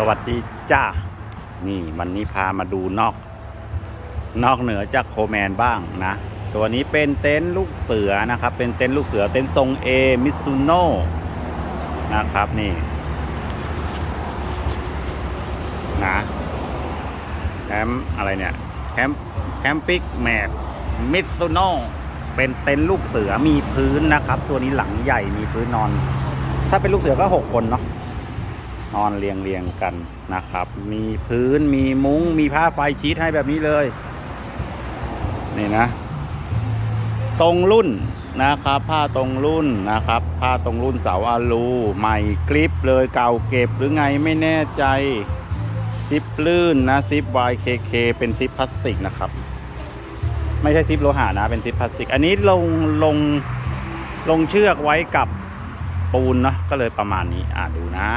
สวัสดีจ้า นี่วันนี้พามาดูนอก นอกเหนือจากโคแมนบ้างนะ ตัวนี้เป็นเต็นท์ลูกเสือนะครับ เป็นเต็นท์ลูกเสือเต็นท์ทรงเอมิซุโน่นะครับนี่นะแคมอะไรเนี่ยแคมแคมปิกแมทมิซุโน่เป็นเต็นท์ลูกเสือมีพื้นนะครับ ตัวนี้หลังใหญ่มีพื้นนอน ถ้าเป็นลูกเสือก็6คนเนาะ นอนเรียงเรียงๆกันนะครับ มีพื้นมีมุ้งมีผ้าไฟชีตให้แบบนี้เลย นี่นะ ตรงรุ่นนะครับ ผ้าตรงรุ่นนะครับ ผ้าตรงรุ่นเสาอาลูใหม่กริปเลยเก่าเก็บหรือไงไม่แน่ใจซิปลื่นนะซิป YKK เป็นซิปพลาสติกนะครับ ไม่ใช่ซิปโลหะนะเป็นซิปพลาสติก อันนี้ลงลงลงเชือกไว้กับปูนเนาะก็เลยประมาณนี้ อ่าดูนะ